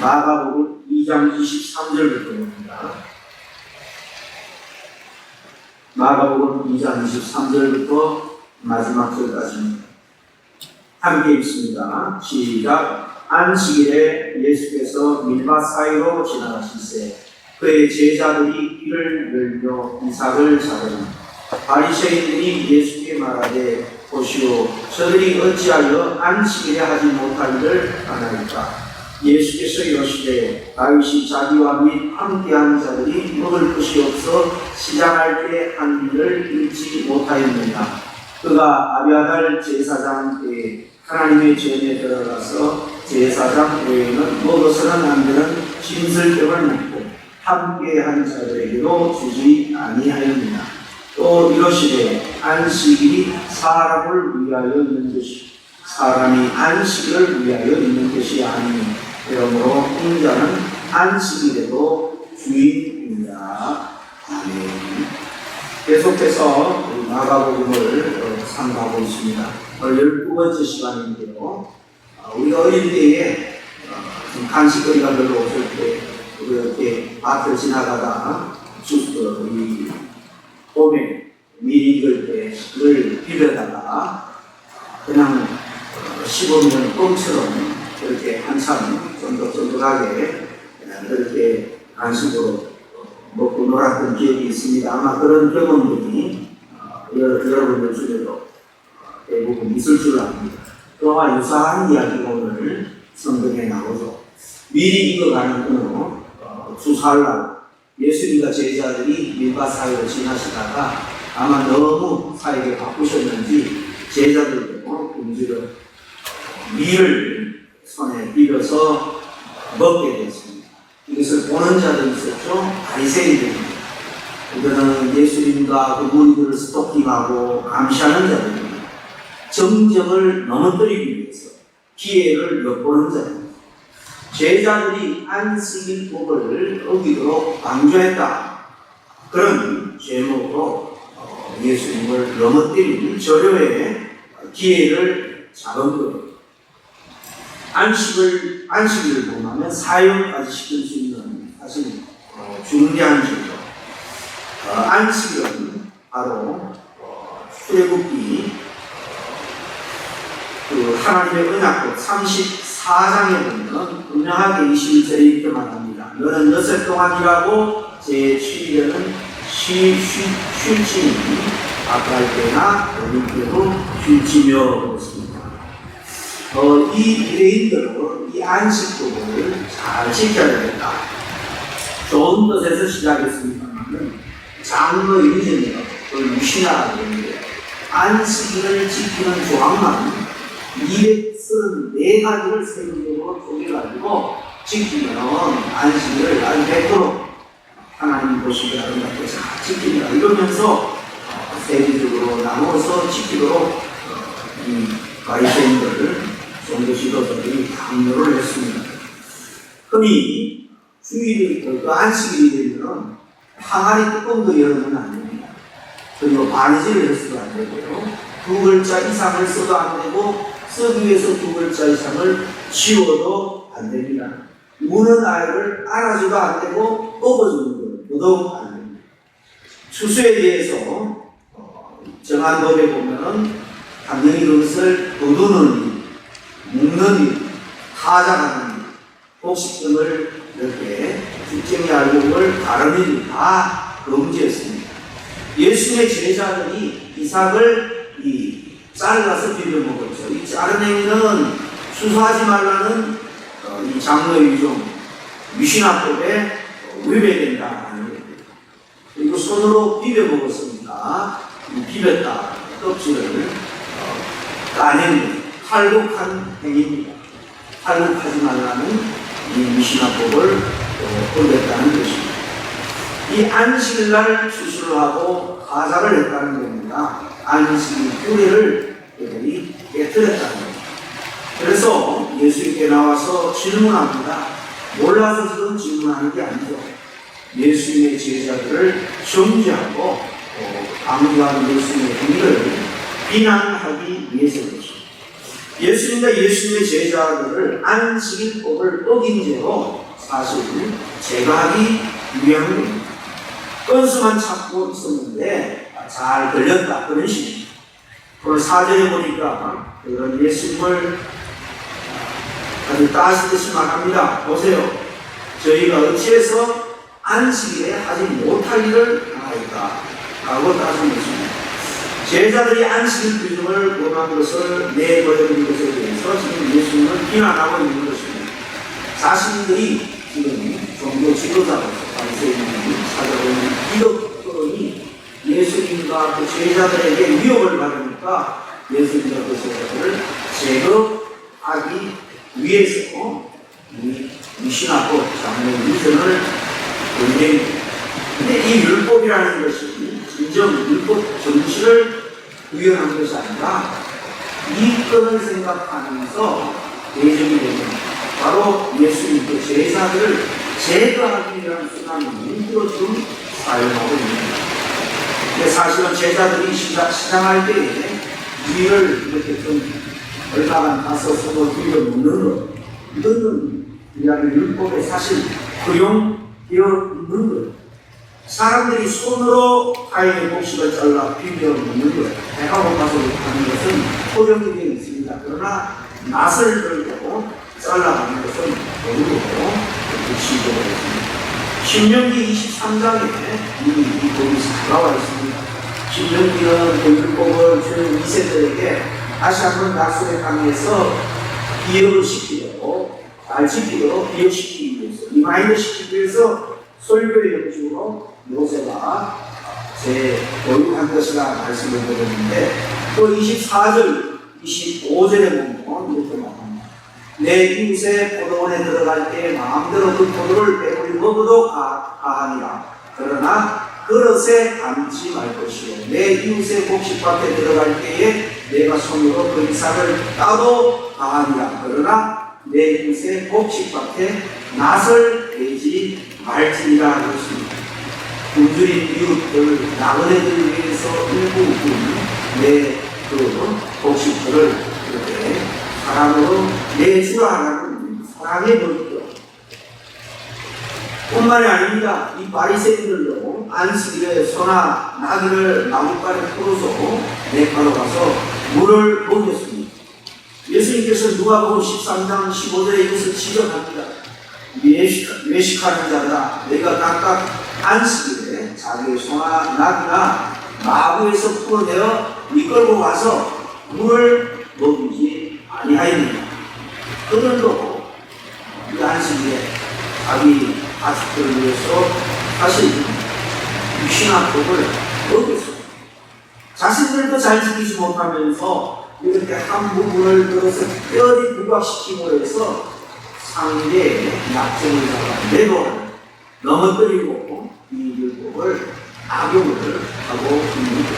마가복음 2장 23절부터 봅니다. 마가복음 2장 23절부터 마지막 절까지입니다. 함께 읽습니다. 시작. 안식일에 예수께서 밀밭 사이로 지나가실세 그의 제자들이 길을 열며 이삭을 잡으니 바리새인들이 예수께 말하되 보시오 저들이 어찌하여 안식일에 하지 못할 일을 하나이까 예수께서 이르시되 다윗이 자기와 및 함께한 자들이 먹을 것이 없어 시장할 때 한 일을 잃지 못하였느냐 그가 아비아달 제사장 때에 하나님의 전에 들어가서 제사장 외에는 먹어서는 안 되는 진설병을 먹고 함께한 자들에게도 주지 아니하였느냐 또 이러시되 안식일이 사람을 위하여 있는 것이 사람이 안식을 위하여 있는 것이 아니니 그러므로 인자는 안식일에도 주인입니다. 아멘. 계속해서 우리 마가복음을 어, 상고하고 있습니다. 오늘 12번째 시간인데요. 어, 우리가 어릴 때에 어, 좀 간식거리가 별로 없을 때 이렇게 밭을 지나가다 주, 어, 이 봄에 미리 익을 때 그걸 비벼다가 그냥 어, 씹으면 껌처럼 이렇게 한참 쫀득쫀득하게 이렇게 간식으로 먹고 놀았던 기억이 있습니다. 아마 그런 경험들이 어, 여러- 여러분들 중에도 어, 대부분 있을 줄 압니다. 그와 유사한 이야기가 오늘 성경에 나오죠. 미리 익어가는 어느 어, 주사날 예수님과 제자들이 밀밭 사이로 지나시다가 아마 너무 사이에 바쁘셨는지 제자들도 음주를 밀을 손에 비벼서 먹게 됐습니다. 이것을 보는 자도 있었죠. 바리새인들입니다. 이들은 예수님과 그 무리들을 스토킹하고 감시하는 자들입니다. 정정을 넘어뜨리기 위해서 기회를 엿보는 자입니다. 제자들이 안식일 법을 어기도록 강조했다. 그런 제목으로 어, 예수님을 넘어뜨린 저료의 기회를 잡은 거예요. 안식을 안식일을 봉하면 사형까지 시킬 수 있는 사실 어, 중대한 죄죠. 어, 안식일은 바로 어, 출애굽기 그 하나님의 언약법 34장에 보면 분명하게 21절에 이렇게 말합니다. 너는 여섯 동안 일하고 제 7일에는 쉬, 쉬, 쉴지니 아까 할 때나 어릴 때도 그렇습니다. 어, 이 유대인들은 이 안식법을 잘 지켜야 되겠다. 좋은 뜻에서 시작했습니다만 장로 유전이라고 그걸 무시하라고 했는데 안식일을 지키는 조항만 234가지를 세부적으로 쪼개가지고 지키면 안식일을 아주 100% 하나님 보시기에 아름답게 잘 지킨다 이러면서 어, 세부적으로 나눠서 지키도록 어, 이 바리새인들 종교 지도자들이 강요를 했습니다. 흔히 주일이 그 안식일이 되면 항아리 뚜껑도 열으면 안 됩니다. 그리고 바느질을 해서도 안 되고요. 두 글자 이상을 써도 안 되고 쓰기 위해서 두 글자 이상을 지워도 안 됩니다. 우는 아이를 안아줘도 안 되고 업어주는. 더더욱 안 됩니다. 추수에 대해서 어, 정한 법에 보면은 당연히 그것을 거두는 일, 묶는 일, 타작하는 일, 곡식 등을 이렇게 죽쟁이 알곡을 가르는 일다 금지했습니다. 예수님의 제자들이 이삭을 이 잘라서 비벼 먹었죠. 이 자른 행위는 수사하지 말라는 어, 이 장로의 유종 미신화법에 어, 위배된다. 그리고 손으로 비벼 먹었으니까 이 비볐다 껍질을 어, 까내는 탈곡한 행위입니다. 탈곡하지 말라는 이 미신화법을 어, 걸렸다는 것입니다. 이 안식일날 추수를 하고 가사를 했다는 겁니다. 안식일 규례를 그들이 깨뜨렸다는 겁니다. 그래서 예수님께 나와서 질문합니다. 몰라서 지금 질문하는 게 아니죠. 예수님의 제자들을 정죄하고 어, 강조하는 예수님의 행위를 비난하기 위해서 그렇죠. 예수님과 예수님의 제자들을 안식일법을 어긴 죄로 사실 제거하기 위한. 건수만 찾고 있었는데 잘 걸렸다 그런 식입니다. 오늘 사절에 보니까 그런 예수님을 아주 따지듯이 말합니다. 보세요. 저희가 어찌해서 안식일에 하지 못할 일을 하나이까 라고 것입니다. 제자들이 안식일 규정을 원한 것을 내버려둔 것에 대해서 지금 예수님을 비난하고 있는 것입니다. 자신들이 지금 종교 지도자로서 바리새인들이 찾아오는 기독교인이 예수님과 그 제자들에게 위협을 받으니까 예수님과 그 제자들을 제거하기 위해서 이 미신하고 장로 미전을 논쟁입니다. 근데 이 율법이라는 것이 진정 율법 정치를 구현한 것이 아니라 이권을 생각하면서 대적이 되는 바로 예수님 그 제사들을 제거하기 위한 수단으로 지금 사용하고 있는 겁니다. 사실은 제자들이 시작, 시작할 때에 위를 이렇게 좀 얼마간 가서 서로 위로 놓는 것 이거는 우리가 율법에 사실 허용되어 있는 거예요. 사람들이 손으로 가인의 목식을 잘라 비벼 먹는 것, 배가 고파서 하는 것은 되어 있습니다. 그러나 낫을 들고 잘라가는 것은 법으로 시도되어 있습니다. 신명기 23장에 이, 이 법이 나와 있습니다. 신명기는 그 율법을 주는 2세들에게 다시 한번 낙수의 강에서 기억을 시키려고 잘 지키도록 기억시키기 위해서 리마인드 시키기 위해서 설교의 형식으로 모세가 제 교육한 것이라 말씀을 드렸는데 또 24절, 25절에 보면 이렇게 말합니다. 내 이웃의 포도원에 들어갈 때 마음대로 그 포도를 배불리 먹어도 가, 가하니라. 그러나 그릇에 담지 말 것이요. 내 이웃의 곡식밭에 들어갈 때에 내가 손으로 그 이삭을 따도 가하니라. 그러나 내 이웃의 곡식밭에 낫을 베지 말지니라 하셨습니다. 굶주린 이웃들, 나그네들을 위해서 일부 내그 곡식들을 이렇게 사랑으로 내주라는 사랑의 법이죠. 뿐만이 아닙니다. 이 바리새인들도 안식일에 소나 나귀를 나뭇가에 풀어서 내가로 가서 물을 먹였습니다. 예수님께서 누가복음 13장 15절에 이것을 지적합니다. 외식, 외식하는 자들아 내가 각각 안식일에 자기의 소나 나귀나 마구에서 풀어내어 이끌고 가서 물을 먹이지 아니하였느냐. 그들도 이 안식일에 자기 가족들을 위해서 사실 유신학법을 어겼습니다. 자신들도 잘 지키지 못하면서 이렇게 한 부분을 들어서 특별히 부각시킴으로 해서 상대의 약점을 잡아 내고 넘어뜨리고 이 율법을 악용을 하고 있는 거죠.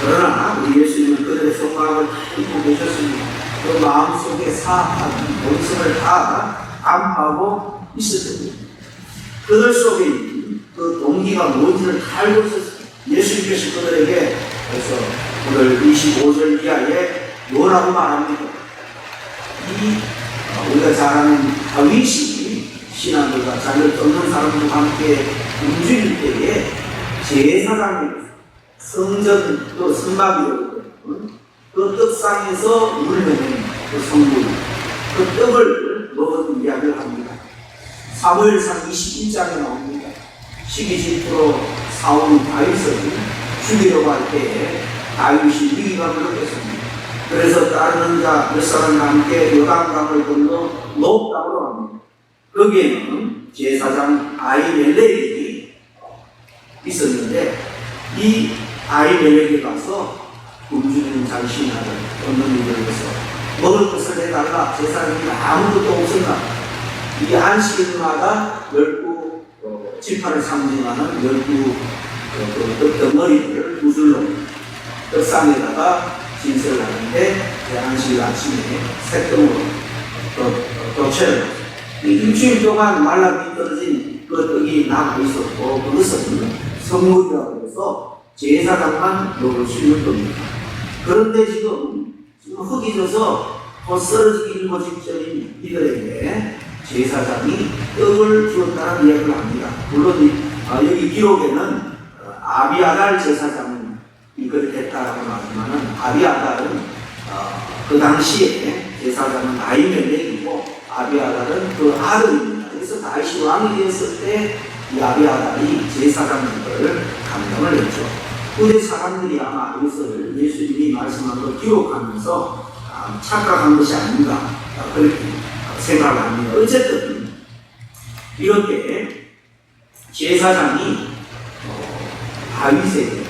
그러나 우리 예수님은 그들의 속마음을 알고 계셨습니다. 그 마음속에 사악한 본성을 다 감하고 있을 겁니다. 그들 속에 그 동기가 뭔지를 다 알고 있었습니다. 예수님께서 그들에게 그래서 오늘 25절 이하에 뭐라고 말합니까? 이 어, 우리가 잘 아는 다윗이 신하들과 자기를 쫓는 사람들과 함께 움직일 때에 제사장이 성전 또 성막이었거든. 그 떡상에서 물려낸 그 성물, 그 떡을 먹은 이야기를 합니다. 사무엘상 21장에 나옵니다. 시기 질투로 사울이 다윗을 죽이려고 할 때에 다윗이 위기감을 느꼈습니다. 그래서 다른 자몇 사람과 함께 요단강을 건너 노 땅으로 갑니다. 거기에는 제사장 아이멜렉이 있었는데 이 아이멜렉이 가서 굶주리는 자신을 얻는 위해서 먹을 것을 해달라. 제사장이 아무것도 없었나? 이 안식일마다 열두 어, 지파를 상징하는 열두 어, 그 덩어리를 구슬로 떡상에다가 진설을 하는데 그 안식일 아침에 새똥으로 이 일주일 동안 말라 비떨어진 그 떡이 남아 있었고 그것은 선물이라고 해서 제사장만 먹을 수 있는 겁니다. 그런데 지금 지금 흙이 져서 더 쓰러지기 일보 직전인 이들에게 제사장이 떡을 주었다는 이야기를 합니다. 물론 이- 아, 여기 기록에는 어, 아비아달 제사장이 그렇게 했다라고 나오지만은 아비아달은 어, 그 당시에 제사장은 아이멜렉이고 아비아달은 그 아들입니다. 그래서 다윗이 왕이 되었을 때 이 아비아달이 제사장을 감당을 했죠. 후대 사람들이 아마 이것을 예수님이 말씀한 걸 기록하면서 아, 착각한 것이 아닌가 아, 그렇게 생각을 합니다. 어쨌든 이렇게 제사장이 어, 다윗에게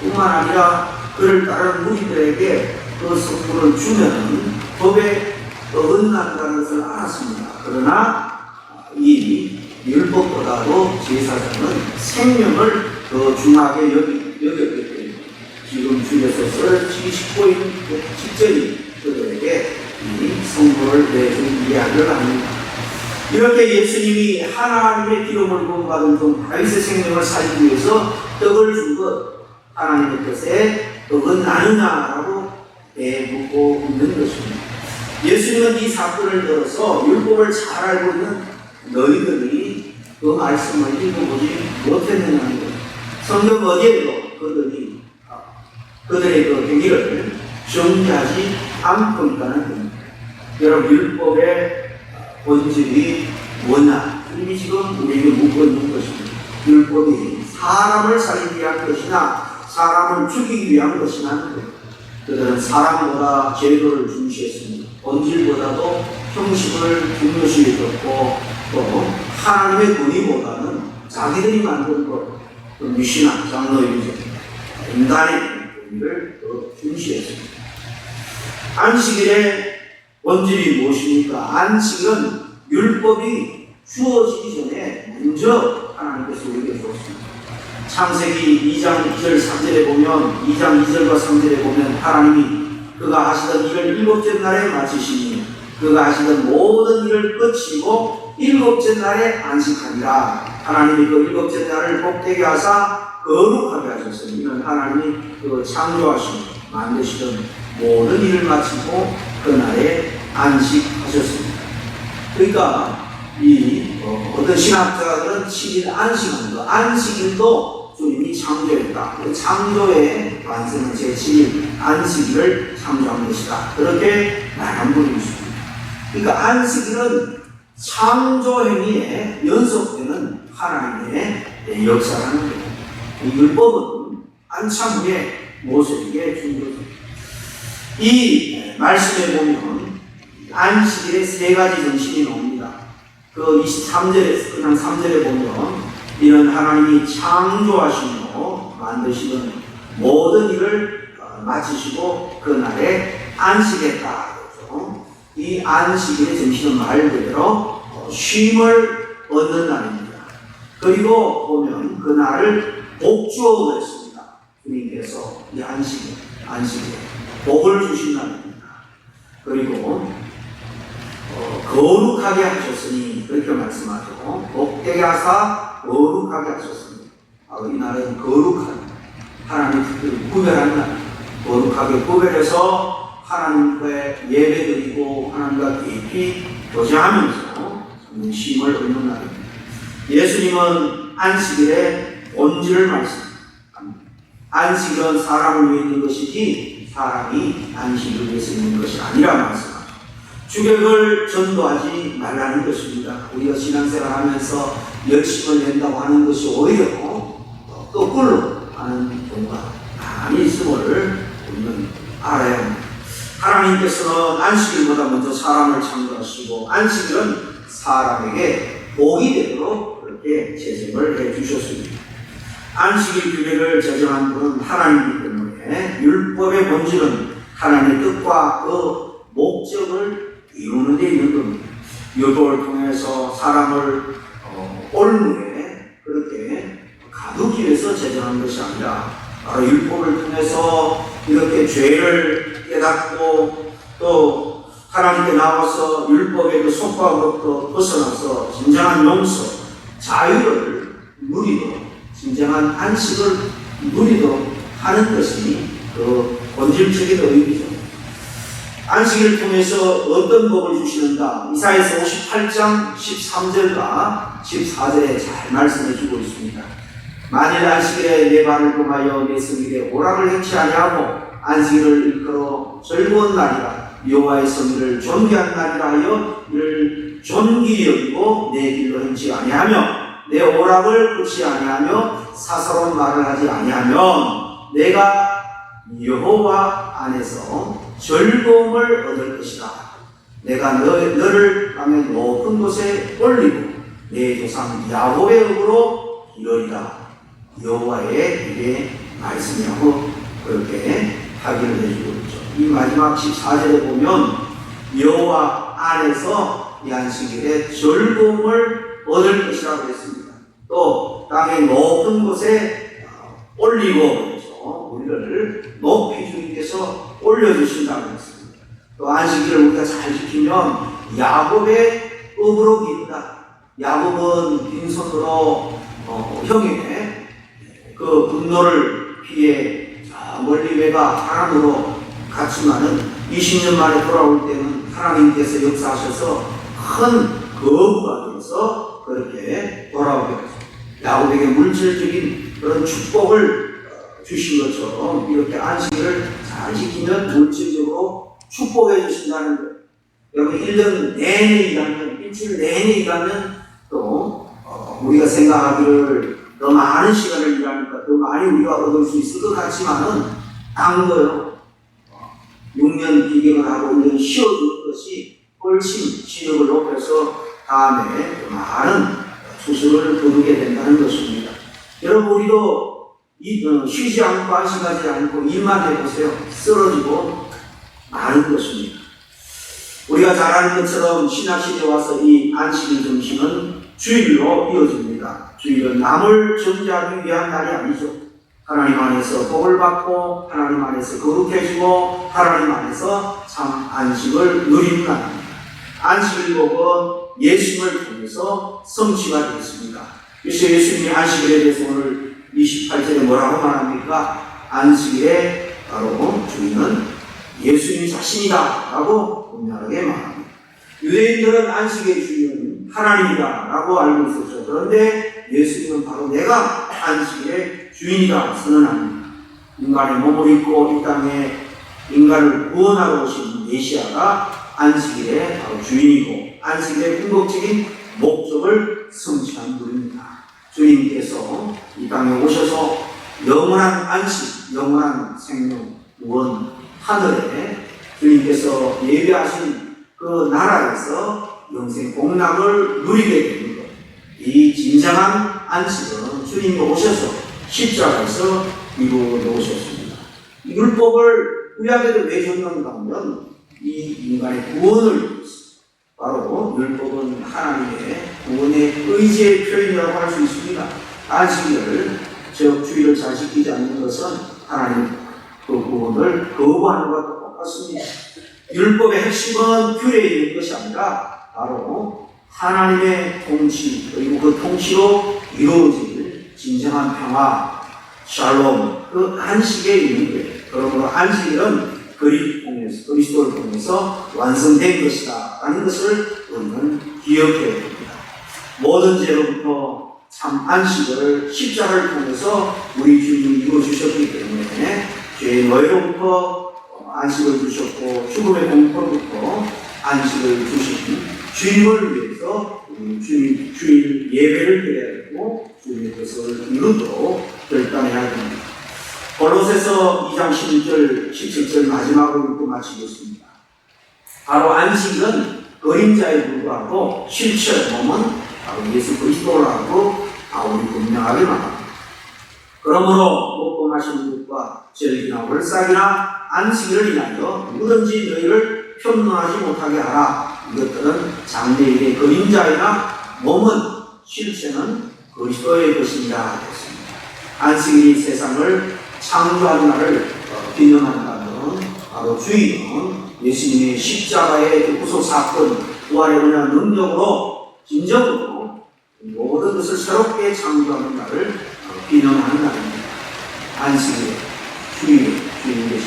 뿐만 아니라 그를 따르는 무리들에게 그 선물을 주면 법에 어긋난다는 것을 알았습니다. 그러나 어, 이 율법보다도 제사장은 생명을 더 중하게 여기, 여겼기 때문에 지금 쓰러지기 식고인 그 직전이 그들에게 이 선물을 내준 이야기를 합니다. 이렇게 예수님이 하나님의 기름을 부음받은 종 다윗의 생명을 살리기 위해서 떡을 준 것 하나님의 뜻에 어긋나느냐라고 대묻고 있는 것입니다. 예수님은 이 사건을 들어서 율법을 잘 알고 있는 너희들이 그 말씀을 읽어보지 못했느냐는 것. 성경 어디에도 그들이 아, 그들의 그 행위를 정리하지 않고 있다는 겁니다. 여러분 율법의 본질이 뭐냐? 이미 지금 우리에게 묻고 있는 것입니다. 율법이 사람을 살리기 위한 것이나 사람을 죽이기 위한 것이나 그들은 사람보다 제도를 중시했습니다. 본질보다도 형식을 중요시 여겼고 또 하나님의 권위보다는 자기들이 만든 것, 또 미신학, 장로이즘, 인간의 권위를 더 중시했습니다. 안식일의 본질이 무엇입니까? 안식은 율법이 주어지기 전에 먼저 하나님께서 우리에게 주었습니다. 창세기 2장 2절 3절에 보면 2장 2절과 3절에 보면 하나님이 그가 하시던 일을 일곱째 날에 마치시니 그가 하시던 모든 일을 끝이고 일곱째 날에 안식하니라 하나님이 그 일곱째 날을 복되게 하사 거룩하게 하셨으니 이는 하나님이 그 창조하시고 만드시던 모든 일을 마치고 그 날에 안식하셨습니다. 그러니까 이 어, 어떤 신학자들은 7일 안식하는 거, 안식일도 주님이 창조했다. 그 창조의 완성은 제7일 안식일을 창조한 것이다. 그렇게 말한 분이 있습니다. 그러니까 안식일은 창조 행위에 연속되는 하나님의 역사라는 거예요. 이 율법은 한참 후에 모세에게 준 거죠. 이 말씀에 보면 안식일에 세 가지 정신이 나옵니다. 그 23절에, 그냥 3절에 보면 이런 하나님이 창조하시며 만드시던 모든 일을 어, 마치시고 그날에 안식했다. 이 안식일의 정신은 말 그대로 어, 쉼을 얻는 날입니다. 그리고 보면 그날을 복주어 그랬습니다. 주님께서 이 안식일, 안식일, 복을 주신 날입니다. 그리고 어, 거룩하게 하셨으니 그렇게 말씀하죠. 복되게 하사 거룩하게. 바로 이 날은 거룩한 하나님 특별히 구별한 날, 거룩하게 구별해서 하나님께 예배드리고 하나님과 깊이 교제하면서 쉼을 얻는 날입니다. 예수님은 안식일의 본질을 말씀합니다. 안식은 사람을 위해 있는 것이지 사람이 안식을 위해서 있는 것이 아니라 말씀합니다. 주객을 전도하지 말라는 것입니다. 우리가 신앙생활 하면서 열심을 낸다고 하는 것이 오히려 어, 거꾸로 하는 경우가 많이 있음을 우리는 알아야 합니다. 하나님께서는 안식일보다 먼저 사람을 창조하시고 안식일은 사람에게 복이 되도록 그렇게 제정을 해 주셨습니다. 안식일 규례를 제정한 분은 하나님이기 때문에 율법의 본질은 하나님의 뜻과 그 목적을 이루는 데 있는 겁니다. 율법을 통해서 사람을 어, 올무에 그렇게 가두기 위해서 제정한 것이 아니라 바로 율법을 통해서 이렇게 죄를 깨닫고 또 하나님께 나와서 율법의 그 속박으로부터 벗어나서 진정한 용서, 자유를 누리도록 진정한 안식을 누리도록 하는 것이 그 본질적인 의미죠. 안식일을 통해서 어떤 법을 주시는가? 이사에서 58장 13절과 14절에 잘 말씀해 주고 있습니다. 만일 안식일에 내 발을 금하여 내 성일에 오락을 행치 아니하고 안식일을 일컬어 즐거운 날이라 여호와의 성일을 존귀한 날이라 하여 이를 존귀 여기고 내 길로 행치 아니하며 내 오락을 그치 아니하며 사사로운 말을 하지 아니하면 내가 여호와 안에서 즐거움을 얻을 것이다. 내가 너, 너를 땅의 높은 곳에 올리고 내 조상 야곱의 업으로 이르리라. 여호와의 이게 말씀이라고 그렇게 하기를 해주고 있죠. 이 마지막 14절에 보면 여호와 안에서 이 안식일에 즐거움을 얻을 것이라고 했습니다. 또 땅의 높은 곳에 올리고 그래서 우리를 높이 주님께서 올려주신다고 했습니다. 또 안식일을 우리가 잘 지키면 야곱의 업으로 기른다. 야곱은 빈손으로 어, 형의 그 분노를 피해 저 멀리 외가 하나님으로 갔지만은 20년 만에 돌아올 때는 하나님께서 역사하셔서 큰 거부가 되어서 그렇게 돌아오게 됐습니다. 야곱에게 물질적인 그런 축복을 어, 주신 것처럼 이렇게 안식일을 잘 지키면 물질적으로 축복해 주신다는 거예요. 여러분 1년 내내 일하면 일주일 내내 일하면 또 어, 우리가 생각하기를 더 많은 시간을 일하니까 더 많이 우리가 얻을 수 있을 것 같지만은 딴 거요. 6년 비경을 하고 1년 쉬어주는 것이 훨씬 지역을 높여서 다음에 더 많은 수술을 거두게 된다는 것입니다. 여러분 우리도 이, 어, 쉬지 않고 안심하지 않고 일만 해보세요. 쓰러지고 많은 것입니다. 우리가 잘 아는 것처럼 신학시대에 와서 이 안식일 정신은 주일로 이어집니다. 주일은 남을 정죄하기 위한 날이 아니죠. 하나님 안에서 복을 받고 하나님 안에서 거룩해지고 하나님 안에서 참 안식을 누리는 날입니다. 안식일 복은 예수님을 통해서 성취가 되었습니다. 그래서 예수님이 안식일에 대해서 오늘 28절에 뭐라고 말합니까? 안식일에 바로 주인은 예수님 자신이다 라고 분명하게 말합니다. 유대인들은 안식의 주인은 하나님이다 라고 알고 있었죠. 그런데 예수님은 바로 내가 안식의 주인이다 선언합니다. 인간의 몸을 입고 이 땅에 인간을 구원하러 오신 메시아가 안식일의 바로 주인이고 안식일의 궁극적인 목적을 성취한 분입니다. 주님께서 이 땅에 오셔서 영원한 안식, 영원한 생명, 구원, 하늘에 주님께서 예배하신 그 나라에서 영생 공락을 누리게 되는 것. 이 진정한 안식은 주님이 오셔서 십자가에서 이루어 놓으셨습니다. 이 율법을 구약에도 왜 줬는가 하면 이 인간의 구원을 바로 율법은 하나님의 구원의 의지의 표현이라고 할 수 있습니다. 안식일을 즉 주의를 잘 지키지 않는 것은 하나님 그 구원을 거부하는 것과 똑같습니다. 율법의 핵심은 규례에 있는 것이 아니라 바로 하나님의 통치 그리고 그 통치로 이루어질 진정한 평화, 샬롬 그 안식에 있는 거예요. 그러므로 통해서 그리스도를 통해서 완성된 것이다 라는 것을 우리는 기억해야 됩니다. 모든 죄로부터 참 안식을 십자가를 통해서 우리 주님이 이루어 주셨기 때문에 죄의 노예로부터 안식을 주셨고 죽음의 공포로부터 안식을 주신 주님을 위해서 우리 주님 주일 예배를 드려야 되고 주님의 뜻을 이루도록 결단해야 됩니다. 골로새서 2장 11절 17절 마지막으로 읽고 마치겠습니다. 바로 안식은 그림자에 불과하고 실체 몸은 바로 예수 그리스도라고 바울이 분명하게 말합니다. 그러므로 먹고 마시는 것과 즐기나 월삭이나 안식일을 인하여 누구든지 너희를 편노하지 못하게 하라. 이것들은 장래일의 그림자이나 몸은 실체는 그리스도의 것이니라 했습니다. 안식일이 세상을 창조한 날을 어, 기념한다면 바로 주인은 예수님의 십자가의 그 구속 사건, 부활의 은혜한 능력으로 진정으로 모든 것을 새롭게 창조하는 날을 어, 기념하는 날입니다. 안식일, 주일, 주님 되신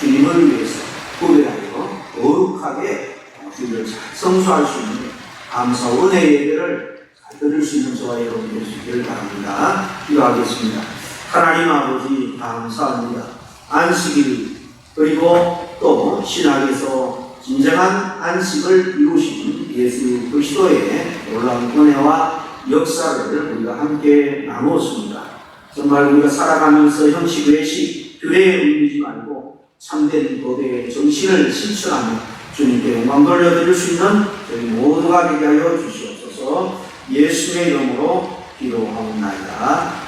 주님을 위해서 구별하여 거룩하게 잘 성수할 수 있는 감사 은혜의 예배를 잘 드릴 수 있는 저와 여러분 되시기를 바랍니다. 기도하겠습니다. 하나님 아버지 감사합니다. 안식일 그리고 또 신학에서 진정한 안식을 이루신 예수 그리스도의 놀라운 은혜와 역사를 우리가 함께 나누었습니다. 정말 우리가 살아가면서 형식 외식 규례에 울리지 말고 참된 법의 정신을 실천하며 주님께 영광 돌려드릴 수 있는 저희 모두가 되게 하여 주시옵소서 예수의 이름으로 기도하옵나이다.